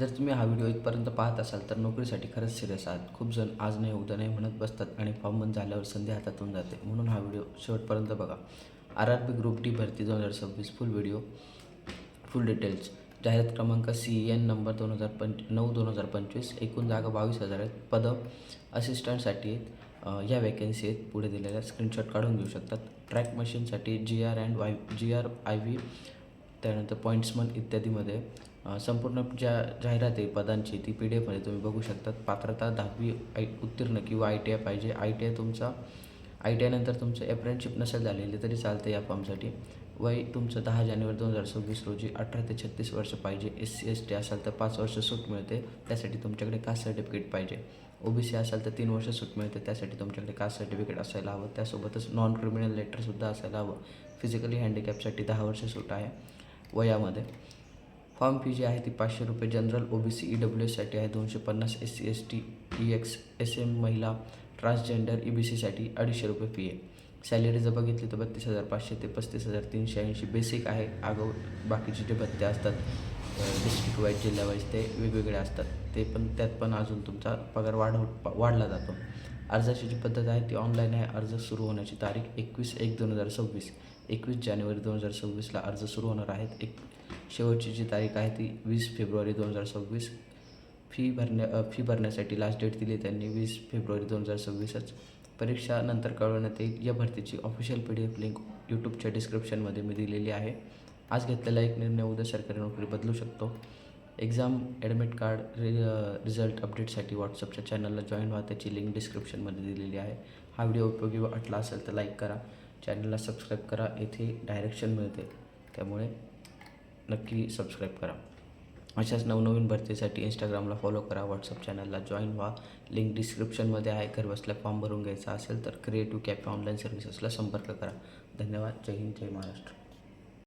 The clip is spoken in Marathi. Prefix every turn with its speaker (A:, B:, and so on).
A: जर तुम्ही हा व्हिडिओ इथपर्यंत पाहत असाल तर नोकरीसाठी खरंच सिरियस आहात. खूप जण आज नाही उद्या नाही म्हणत बसतात आणि फॉर्म बंद झाल्यावर संधी हातातून जाते. म्हणून हा व्हिडिओ शेवटपर्यंत बघा. R R B group D भरती दोन हजार सव्वीस फुल व्हिडिओ फुल डिटेल्स जाहिरात क्रमांक सी एन नंबर दोन हजार पंच नऊ दोन हजार पंचवीस एकूण जागा बावीस हजार आहेत. पदं असिस्टंटसाठी आहेत. या वॅकन्सी आहेत. पुढे दिलेल्या स्क्रीनशॉट काढून घेऊ शकतात. ट्रॅक मशीनसाठी G R and Y G R I V त्यानंतर पॉईंट्समन इत्यादीमध्ये. संपूर्ण ज्या जाहिरात आहे पदांची ती पी डी एफमध्ये तुम्ही बघू शकतात. पात्रता दहावी आय उत्तीर्ण किंवा आय टी आय पाहिजे. आय टी आय तुमचा आय टी आयनंतर तुमचं अप्रेंटशिप नसेल झालेली तरी चालते या फॉर्मसाठी वय तुमचं दहा जानेवारी दोन हजार सव्वीस रोजी अठरा ते छत्तीस वर्ष पाहिजे. एस सी एस टी असाल तर पाच वर्ष सूट मिळते. त्यासाठी तुमच्याकडे कास्ट सर्टिफिकेट पाहिजे? ओ बी सी असाल तर तीन वर्ष सूट मिळते. त्यासाठी तुमच्याकडे कास्ट सर्टिफिकेट असायला हवं? त्यासोबतच नॉन क्रिमिनल लेटरसुद्धा असायला हवं. फिजिकली हँडिकॅपसाठी दहा वर्ष सूट आहे. वयामध्ये. फॉर्म फी जी आहे ती पाचशे रुपये. General O B C E W एससाठी आहे दोनशे पन्नास S C S T E X S M महिला ट्रान्सजेंडर ई बी सीसाठी अडीचशे रुपये फी आहे. सॅलरी जर बघितली तर बत्तीस हजार पाचशे ते पस्तीस हजार तीनशे ऐंशी बेसिक आहे. आगाऊ बाकीचे जे भत्ते असतात डिस्ट्रिक्ट वाईज जिल्हा वाईज ते वेगवेगळे असतात. ते पण त्यात पण अजून तुमचा पगार वाढ वाढला जातो. अर्जाची जी पद्धत आहे ती ऑनलाईन आहे. अर्ज सुरू होण्याची तारीख एकवीस एक दोन हजार सव्वीस. एकवीस जानेवारी दोन हजार सव्वीसला अर्ज सुरू होणार आहेत. एक शेवटची जी तारीख आहे ती वीस फेब्रुवारी दोन हजार सव्वीस. फी भरण्या फी भरण्यासाठी लास्ट डेट दिली त्यांनी वीस फेब्रुवारी दोन हजार सव्वीसच. परीक्षा नंतर कळवण्यात येईल. या भरतीची official P D F link यूट्यूबच्या डिस्क्रिप्शनमध्ये मी दिलेली आहे. आज घेतलेला एक निर्णय उद्या सरकारी नोकरी बदलू शकतो. एक्झाम ॲडमिट कार्ड रि रिझल्ट अपडेटसाठी व्हॉट्सअपच्या चॅनलला जॉईन व्हा. त्याची लिंक डिस्क्रिप्शनमध्ये दिलेली आहे. हा व्हिडिओ उपयोगी वाटला असेल तर लाईक करा. चॅनलला सबस्क्राईब करा. येथे डायरेक्शन मिळते. त्यामुळे नक्की सबस्क्राईब करा. अशाच नवनवीन भरतीसाठी इंस्टाग्रामला फॉलो करा. व्हॉट्सअप चॅनलला जॉईन व्हा. लिंक डिस्क्रिप्शनमध्ये आहे. घर बसल्या फॉर्म भरून घ्यायचा असेल तर क्रिएटिव्ह कॅफे ऑनलाईन सर्व्हिसेसला संपर्क करा. धन्यवाद. जय हिंद. जय महाराष्ट्र.